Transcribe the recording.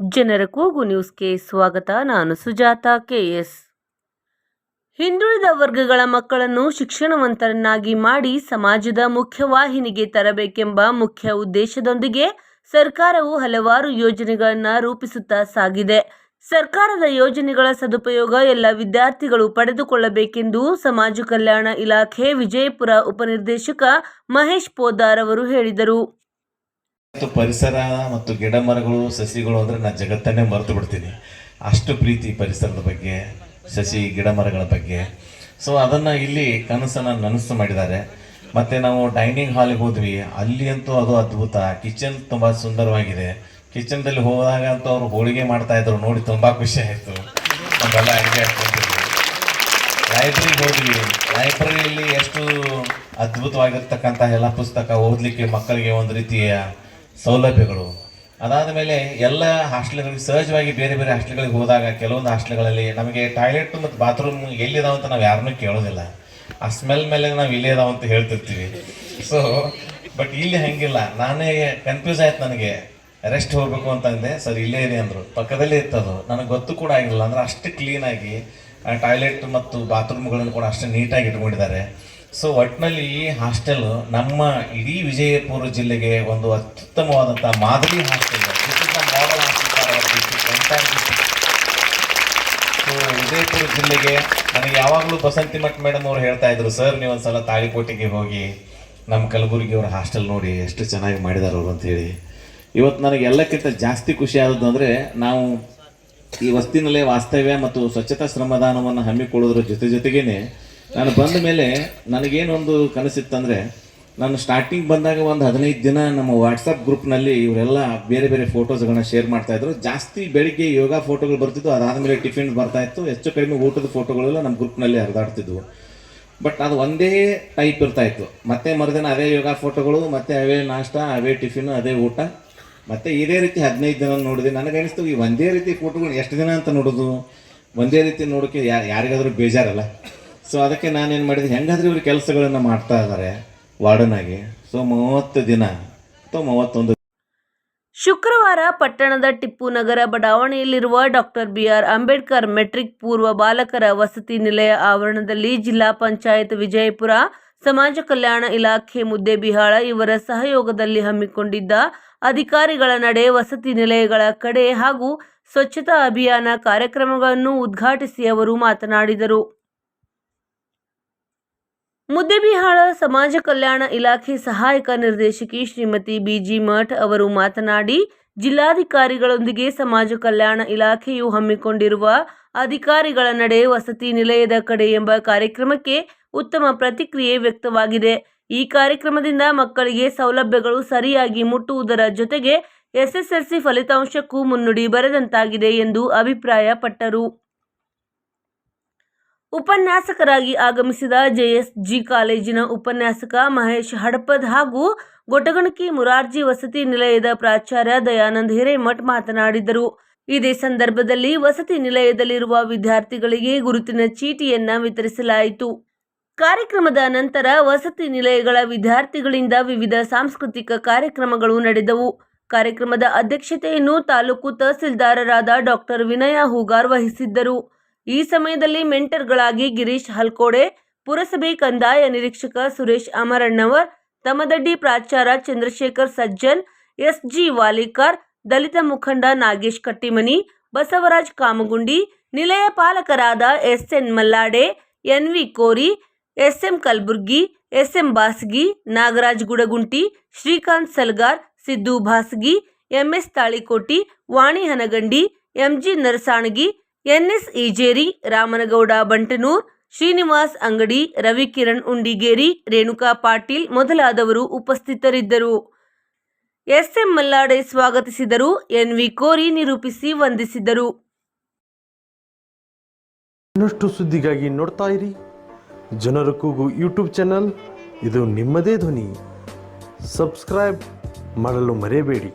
ಜನರ ಕೂಗು ನ್ಯೂಸ್ಗೆ ಸ್ವಾಗತ. ನಾನು ಸುಜಾತ ಕೆಎಸ್ ಹಿಂದುಳಿದ ವರ್ಗಗಳ ಮಕ್ಕಳನ್ನು ಶಿಕ್ಷಣವಂತರನ್ನಾಗಿ ಮಾಡಿ ಸಮಾಜದ ಮುಖ್ಯವಾಹಿನಿಗೆ ತರಬೇಕೆಂಬ ಮುಖ್ಯ ಉದ್ದೇಶದೊಂದಿಗೆ ಸರ್ಕಾರವು ಹಲವಾರು ಯೋಜನೆಗಳನ್ನು ರೂಪಿಸುತ್ತಾ ಸಾಗಿದೆ. ಸರ್ಕಾರದ ಯೋಜನೆಗಳ ಸದುಪಯೋಗ ಎಲ್ಲ ವಿದ್ಯಾರ್ಥಿಗಳು ಪಡೆದುಕೊಳ್ಳಬೇಕೆಂದು ಸಮಾಜ ಕಲ್ಯಾಣ ಇಲಾಖೆ ವಿಜಯಪುರ ಉಪನಿರ್ದೇಶಕ ಮಹೇಶ್ ಪೋದಾರ್ ಅವರು ಹೇಳಿದರು. ಮತ್ತು ಪರಿಸರ ಮತ್ತು ಗಿಡ ಮರಗಳು, ಸಸಿಗಳು ಅಂದರೆ ನಾನು ಜಗತ್ತನ್ನೇ ಮರೆತು ಬಿಡ್ತೀನಿ. ಅಷ್ಟು ಪ್ರೀತಿ ಪರಿಸರದ ಬಗ್ಗೆ, ಸಸಿ, ಗಿಡ ಮರಗಳ ಬಗ್ಗೆ. ಸೊ ಅದನ್ನು ಇಲ್ಲಿ ಕನಸನ್ನು ನನಸು ಮಾಡಿದ್ದಾರೆ. ಮತ್ತು ನಾವು ಡೈನಿಂಗ್ ಹಾಲಿಗೆ ಹೋದ್ವಿ. ಅಲ್ಲಿ ಅಂತೂ ಅದು ಅದ್ಭುತ. ಕಿಚನ್ ತುಂಬ ಸುಂದರವಾಗಿದೆ. ಕಿಚನ್ದಲ್ಲಿ ಹೋದಾಗ ಅಂತೂ ಅವರು ಹೋಳಿಗೆ ಮಾಡ್ತಾ ಇದ್ರು. ನೋಡಿ ತುಂಬ ಖುಷಿ ಆಯಿತು. ನಮ್ಮೆಲ್ಲ ಅಡುಗೆ ಹಾಕ್ಕೊಂಡಿದ್ವಿ ಲೈಬ್ರರಿಗೆ ಹೋದ್ವಿ. ಲೈಬ್ರರಿಯಲ್ಲಿ ಎಷ್ಟು ಅದ್ಭುತವಾಗಿರ್ತಕ್ಕಂಥ ಎಲ್ಲ ಪುಸ್ತಕ ಓದಲಿಕ್ಕೆ ಮಕ್ಕಳಿಗೆ ಒಂದು ರೀತಿಯ ಸೌಲಭ್ಯಗಳು. ಅದಾದ ಮೇಲೆ ಎಲ್ಲ ಹಾಸ್ಟೆಲ್ಗಳಿಗೆ ಸಹಜವಾಗಿ ಬೇರೆ ಬೇರೆ ಹಾಸ್ಟೆಲ್ಗಳಿಗೆ ಹೋದಾಗ ಕೆಲವೊಂದು ಹಾಸ್ಟೆಲ್ಗಳಲ್ಲಿ ನಮಗೆ ಟಾಯ್ಲೆಟ್ ಮತ್ತು ಬಾತ್ರೂಮ್ ಎಲ್ಲಿದಾವ ಅಂತ ನಾವು ಯಾರನ್ನೂ ಕೇಳೋದಿಲ್ಲ. ಆ ಸ್ಮೆಲ್ ಮೇಲೆ ನಾವು ಇಲ್ಲೇ ಇದಾವ ಅಂತ ಹೇಳ್ತಿರ್ತೀವಿ. ಸೊ ಬಟ್ ಇಲ್ಲಿ ಹಂಗಿಲ್ಲ. ನಾನೇ ಕನ್ಫ್ಯೂಸ್ ಆಯ್ತು ನನಗೆ. ರೆಸ್ಟ್ ಹೋಗಬೇಕು ಅಂತ ಅಂದೆ, ಸರ್, ಇಲ್ಲೇ ಇದೆ ಅಂದರು. ಪಕ್ಕದಲ್ಲೇ ಇತ್ತದು. ನನಗೆ ಗೊತ್ತು ಕೂಡ ಆಗಿಲ್ಲ ಅಂದ್ರೆ ಅಷ್ಟು ಕ್ಲೀನಾಗಿ ಟಾಯ್ಲೆಟ್ ಮತ್ತು ಬಾತ್ರೂಮ್ಗಳನ್ನು ಕೂಡ ಅಷ್ಟು ನೀಟಾಗಿ ಇಟ್ಕೊಂಡಿದ್ದಾರೆ. ಸೊ ಒಟ್ಟಿನಲ್ಲಿ ಈ ಹಾಸ್ಟೆಲ್ ನಮ್ಮ ಇಡೀ ವಿಜಯಪುರ ಜಿಲ್ಲೆಗೆ ಒಂದು ಅತ್ಯುತ್ತಮವಾದಂಥ ಮಾದರಿ ಹಾಸ್ಟೆಲ್ ಸೊ ವಿಜಯಪುರ ಜಿಲ್ಲೆಗೆ ನನಗೆ ಯಾವಾಗಲೂ ಬಸಂತಿ ಮಠ ಮೇಡಮ್ ಅವ್ರು ಹೇಳ್ತಾ ಇದ್ರು ಸರ್ ನೀವು ಒಂದ್ಸಲ ತಾಳಿಕೋಟೆಗೆ ಹೋಗಿ ನಮ್ಮ ಕಲಬುರಗಿ ಅವ್ರ ಹಾಸ್ಟೆಲ್ ನೋಡಿ ಎಷ್ಟು ಚೆನ್ನಾಗಿ ಮಾಡಿದಾರೆ ಅವರು ಅಂತ ಹೇಳಿ. ಇವತ್ತು ನನಗೆ ಎಲ್ಲಕ್ಕಿಂತ ಜಾಸ್ತಿ ಖುಷಿ ಆದದ್ದು ಅಂದರೆ ನಾವು ಈ ವಸ್ತಿನಲ್ಲೇ ವಾಸ್ತವ್ಯ ಮತ್ತು ಸ್ವಚ್ಛತಾ ಶ್ರಮದಾನವನ್ನು ಹಮ್ಮಿಕೊಳ್ಳೋದ್ರ ಜೊತೆ ಜೊತೆಗೇನೆ ನಾನು ಬಂದ ಮೇಲೆ ನನಗೇನೊಂದು ಕನಸಿತ್ತಂದರೆ, ನಾನು ಸ್ಟಾರ್ಟಿಂಗ್ ಬಂದಾಗ ಒಂದು ಹದಿನೈದು ದಿನ ನಮ್ಮ ವಾಟ್ಸಪ್ ಗ್ರೂಪ್ನಲ್ಲಿ ಇವರೆಲ್ಲ ಬೇರೆ ಬೇರೆ ಫೋಟೋಸ್ಗಳನ್ನ ಶೇರ್ ಮಾಡ್ತಾಯಿದ್ರು ಜಾಸ್ತಿ ಬೆಳಿಗ್ಗೆ ಯೋಗ ಫೋಟೋಗಳು ಬರ್ತಿದ್ವು, ಅದಾದಮೇಲೆ ಟಿಫಿನ್ ಬರ್ತಾಯಿತ್ತು ಹೆಚ್ಚು ಕಡಿಮೆ ಊಟದ ಫೋಟೋಗಳೆಲ್ಲ ನಮ್ಮ ಗ್ರೂಪ್ನಲ್ಲಿ ಹರಿದಾಡ್ತಿದ್ವು. ಬಟ್ ಅದು ಒಂದೇ ಟೈಪ್ ಇರ್ತಾಯಿತ್ತು ಮತ್ತೆ ಮರುದಿನ ಅದೇ ಯೋಗ ಫೋಟೋಗಳು ಮತ್ತೆ ಅವೇ ನಾಷ್ಟ, ಅವೇ ಟಿಫಿನ್ ಅದೇ ಊಟ. ಮತ್ತೆ ಇದೇ ರೀತಿ ಹದಿನೈದು ದಿನ ನೋಡಿದೆ ನನಗನಿಸ್ತು ಈ ಒಂದೇ ರೀತಿ ಫೋಟೋಗಳು ಎಷ್ಟು ದಿನ ಅಂತ ನೋಡೋದು? ಒಂದೇ ರೀತಿ ನೋಡೋಕ್ಕೆ ಯಾರಿಗಾದ್ರೂ ಬೇಜಾರಲ್ಲ? ಸೊ ಅದಕ್ಕೆ ನಾನೇನು ಮಾಡಿದೆ? ಹೆಂಗಾದ್ರೂ ಇವರು ಕೆಲಸಗಳನ್ನು ಮಾಡ್ತಾ ಇದ್ದಾರೆ ವಾರ್ಡನಾಗಿ ಸೊ ಮೂವತ್ತು ದಿನ, ಅಥವಾ ಮೂವತ್ತೊಂದು ಶುಕ್ರವಾರ ಪಟ್ಟಣದ Tippu Nagar ಬಡಾವಣೆಯಲ್ಲಿರುವ doctor B R Ambedkar metric ಪೂರ್ವ ಬಾಲಕರ ವಸತಿ ನಿಲಯ ಆವರಣದಲ್ಲಿ ಜಿಲ್ಲಾ ಪಂಚಾಯತ್ ವಿಜಯಪುರ ಸಮಾಜ ಕಲ್ಯಾಣ ಇಲಾಖೆ ಮುದ್ದೆಬಿಹಾಳ ಇವರ ಸಹಯೋಗದಲ್ಲಿ ಹಮ್ಮಿಕೊಂಡಿದ್ದ ಅಧಿಕಾರಿಗಳ ನಡೆ ವಸತಿ ನಿಲಯಗಳ ಕಡೆ ಹಾಗೂ ಸ್ವಚ್ಛತಾ ಅಭಿಯಾನ ಕಾರ್ಯಕ್ರಮಗಳನ್ನು ಉದ್ಘಾಟಿಸಿ ಅವರು ಮಾತನಾಡಿದರು. ಮುದ್ದೇಬಿಹಾಳ ಸಮಾಜ ಕಲ್ಯಾಣ ಇಲಾಖೆ ಸಹಾಯಕ ನಿರ್ದೇಶಕಿ ಶ್ರೀಮತಿ ಬಿಜಿ ಮಠ್ ಅವರು ಮಾತನಾಡಿ, ಜಿಲ್ಲಾಧಿಕಾರಿಗಳೊಂದಿಗೆ ಸಮಾಜ ಕಲ್ಯಾಣ ಇಲಾಖೆಯು ಹಮ್ಮಿಕೊಂಡಿರುವ ಅಧಿಕಾರಿಗಳ ನಡೆ ವಸತಿ ನಿಲಯದ ಕಡೆ ಎಂಬ ಕಾರ್ಯಕ್ರಮಕ್ಕೆ ಉತ್ತಮ ಪ್ರತಿಕ್ರಿಯೆ ವ್ಯಕ್ತವಾಗಿದೆ. ಈ ಕಾರ್ಯಕ್ರಮದಿಂದ ಮಕ್ಕಳಿಗೆ ಸೌಲಭ್ಯಗಳು ಸರಿಯಾಗಿ ಮುಟ್ಟುವುದರ ಜೊತೆಗೆ ಎಸ್ಎಸ್ಎಲ್ಸಿ ಫಲಿತಾಂಶಕ್ಕೂ ಮುನ್ನುಡಿ ಬರೆದಂತಾಗಿದೆ ಎಂದು ಅಭಿಪ್ರಾಯಪಟ್ಟರು. ಉಪನ್ಯಾಸಕರಾಗಿ ಆಗಮಿಸಿದ ಜೆಎಸ್ಜಿ ಕಾಲೇಜಿನ ಉಪನ್ಯಾಸಕ ಮಹೇಶ್ ಹಡಪದ್ ಹಾಗೂ ಗೊಟಗಣಕಿ ಮುರಾರ್ಜಿ ವಸತಿ ನಿಲಯದ ಪ್ರಾಚಾರ್ಯ ದಯಾನಂದ್ ಹಿರೇಮಠ್ ಮಾತನಾಡಿದರು. ಇದೇ ಸಂದರ್ಭದಲ್ಲಿ ವಸತಿ ನಿಲಯದಲ್ಲಿರುವ ವಿದ್ಯಾರ್ಥಿಗಳಿಗೆ ಗುರುತಿನ ಚೀಟಿಯನ್ನ ವಿತರಿಸಲಾಯಿತು. ಕಾರ್ಯಕ್ರಮದ ನಂತರ ವಸತಿ ನಿಲಯಗಳ ವಿದ್ಯಾರ್ಥಿಗಳಿಂದ ವಿವಿಧ ಸಾಂಸ್ಕೃತಿಕ ಕಾರ್ಯಕ್ರಮಗಳು ನಡೆದವು. ಕಾರ್ಯಕ್ರಮದ ಅಧ್ಯಕ್ಷತೆಯನ್ನು ತಾಲೂಕು ತಹಸೀಲ್ದಾರರಾದ ಡಾಕ್ಟರ್ ವಿನಯ ಹೂಗಾರ್ ವಹಿಸಿದ್ದರು. ಈ ಸಮಯದಲ್ಲಿ ಮೆಂಟರ್ಗಳಾಗಿ ಗಿರೀಶ್ ಹಲ್ಕೋಡೆ, ಪುರಸಭೆ ಕಂದಾಯ ನಿರೀಕ್ಷಕ ಸುರೇಶ್ ಅಮರಣ್ಣವರ್ ತಮದಡ್ಡಿ ಪ್ರಾಚಾರ ಚಂದ್ರಶೇಖರ್ ಸಜ್ಜನ್, ಎಸ್ಜಿ ವಾಲಿಕಾರ್, ದಲಿತ ಮುಖಂಡ ನಾಗೇಶ್ ಕಟ್ಟಿಮನಿ, ಬಸವರಾಜ್ ಕಾಮಗುಂಡಿ, ನಿಲಯ ಪಾಲಕರಾದ S N Mallade, N V Kori, S M Kalburgi, S M Basgi, Nagaraj Gudagunti, Srikanth Salgar, Siddu Bhasgi M S Talikoti, Vani Hanagandi, M G Narasanagi N S Ijeri, Ramanagouda, Bantanur, Srinivas Angadi, Ravikiran Undigeri, Renuka Patil ಮೊದಲಾದವರು ಉಪಸ್ಥಿತರಿದ್ದರು. S M ಮಲ್ಲಾಡೆ ಸ್ವಾಗತಿಸಿದರು, NV ಕೋರಿ ನಿರೂಪಿಸಿ ವಂದಿಸಿದರು. ಇನ್ನಷ್ಟು ಸುದ್ದಿಗಾಗಿ ನೋಡ್ತಾ ಇರಿ. ಜನರ ಕೂಗು ಯೂಟ್ಯೂಬ್ ಚಾನಲ್, ಇದು ನಿಮ್ಮದೇ ಧ್ವನಿ. ಸಬ್ಸ್ಕ್ರೈಬ್ ಮಾಡಲು ಮರೆಯಬೇಡಿ.